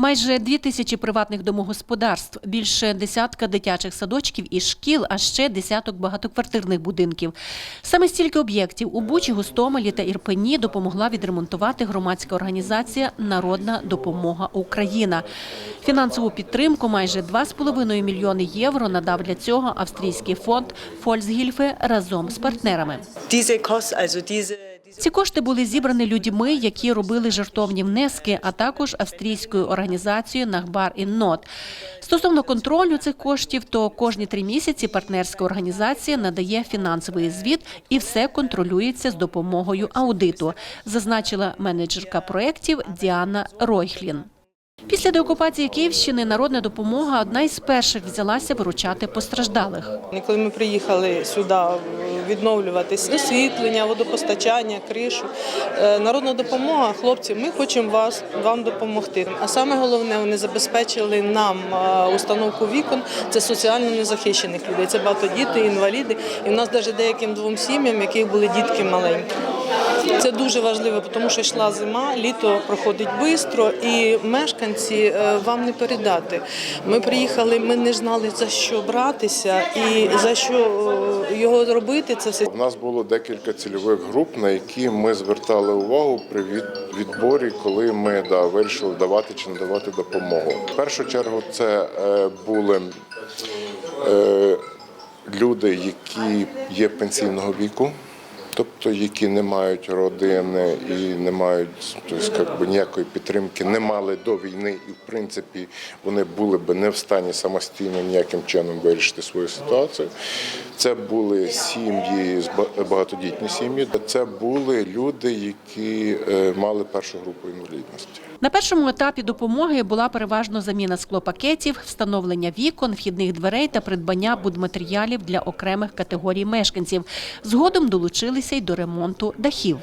Майже дві тисячі приватних домогосподарств, більше десятка дитячих садочків і шкіл, а ще десяток багатоквартирних будинків. Саме стільки об'єктів у Бучі, Гостомелі та Ірпені допомогла відремонтувати громадська організація Народна допомога Україна. Фінансову підтримку майже 2,5 мільйони євро надав для цього австрійський фонд Фольцгільфе разом з партнерами. Ці кошти були зібрані людьми, які робили жертовні внески, а також австрійською організацією Нахбар Іннот. Стосовно контролю цих коштів, то кожні три місяці партнерська організація надає фінансовий звіт і все контролюється з допомогою аудиту, зазначила менеджерка проєктів Діана Ройхлін. Після деокупації Київщини народна допомога одна із перших взялася виручати постраждалих. Коли ми приїхали сюди відновлювати освітлення, водопостачання, кришу, е, народна допомога, хлопці, ми хочемо вас вам допомогти. А саме головне, вони забезпечили нам е, установку вікон. Це соціально незахищених людей. Це багатодіти, інваліди. І в нас навіть деяким двом сім'ям, яких були дітки маленькі. Це дуже важливо, тому що йшла зима, літо проходить швидко, і мешканці е, вам не передати. Ми приїхали, ми не знали за що братися і за що е, його робити. Це все У нас було декілька цільових груп, на які ми звертали увагу при від- відборі, коли ми да, вирішили давати чи не давати допомогу. В першу чергу це е, були люди, які є пенсійного віку. Тобто, які не мають родини і не мають тобто, як ніякої підтримки, не мали до війни, і в принципі вони були би не в стані самостійно ніяким чином вирішити свою ситуацію. Це були сім'ї з багатодітні сім'ї. Це були люди, які е, мали першу групу інвалідності. На першому етапі допомоги була переважно заміна склопакетів, встановлення вікон, вхідних дверей та придбання будматеріалів для окремих категорій мешканців. Згодом долучилися й до ремонту дахів.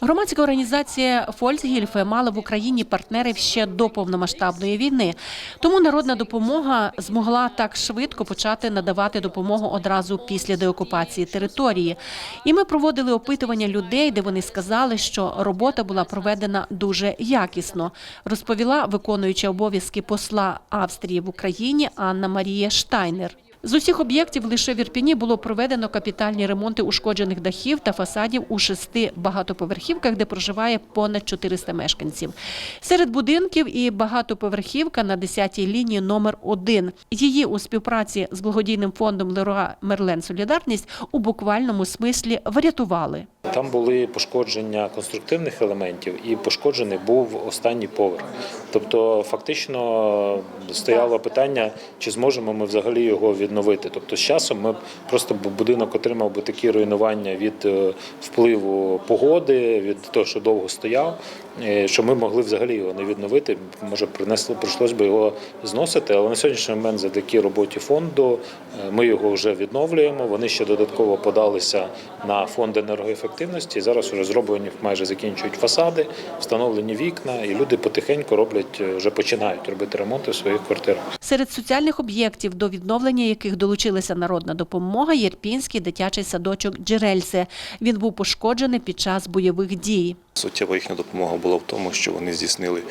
Громадська організація Фольцгільфе мала в Україні партнерів ще до повномасштабної війни. Тому народна допомога змогла так швидко почати надавати допомогу одразу після деокупації території. І ми проводили опитування людей, де вони сказали, що робота була проведена дуже якісно, розповіла виконуюча обов'язки посла Австрії в Україні Анна Марія Штайнер. З усіх об'єктів лише в Ірпіні було проведено капітальні ремонти ушкоджених дахів та фасадів у шести багатоповерхівках, де проживає понад 400 мешканців. Серед будинків і багатоповерхівка на 10-й лінії номер 1 Її у співпраці з благодійним фондом Леруа Мерлен Солідарність у буквальному смислі врятували. Там були пошкодження конструктивних елементів, і пошкоджений був останній поверх. Тобто, фактично стояло питання, чи зможемо ми взагалі його відновити. Тобто, з часом ми просто будинок отримав би такі руйнування від е, впливу погоди, від того, що довго стояв, що ми могли взагалі його не відновити. Може, принесло прийшлось би його зносити. Але на сьогоднішній момент, завдяки роботі фонду, е, ми його вже відновлюємо. Вони ще додатково подалися на фонд енергоефективності. Зараз вже зроблені майже закінчують фасади, встановлені вікна, і люди потихеньку роблять е, вже починають робити ремонти в своїх квартирах. Серед соціальних об'єктів, до відновлення яких долучилася народна допомога, Єрпінський дитячий садочок Джерельце. Він був пошкоджений під час бойових дій. Суттєва їхня допомога була в тому, що вони здійснили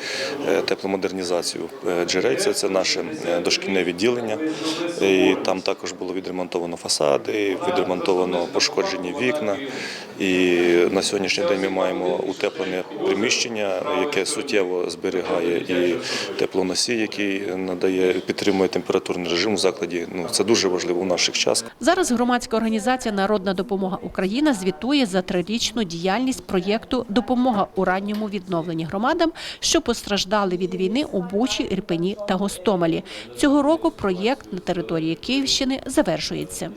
е, тепломодернізацію е, джерельця. Це наше е, дошкільне відділення. І там також було відремонтовано фасади, відремонтовано пошкоджені вікна. І на сьогоднішній день ми маємо утеплене приміщення, яке суттєво зберігає і теплоносій, який надає підтримує температурний режим у закладі. Ну це дуже важливо в наших час. Зараз громадська організація Народна допомога Україна звітує за трирічну діяльність проєкту Допомога у ранньому відновленні громадам, що постраждали від війни у Бучі, Ірпені та Гостомелі. Цього року проєкт на території Київщини завершується.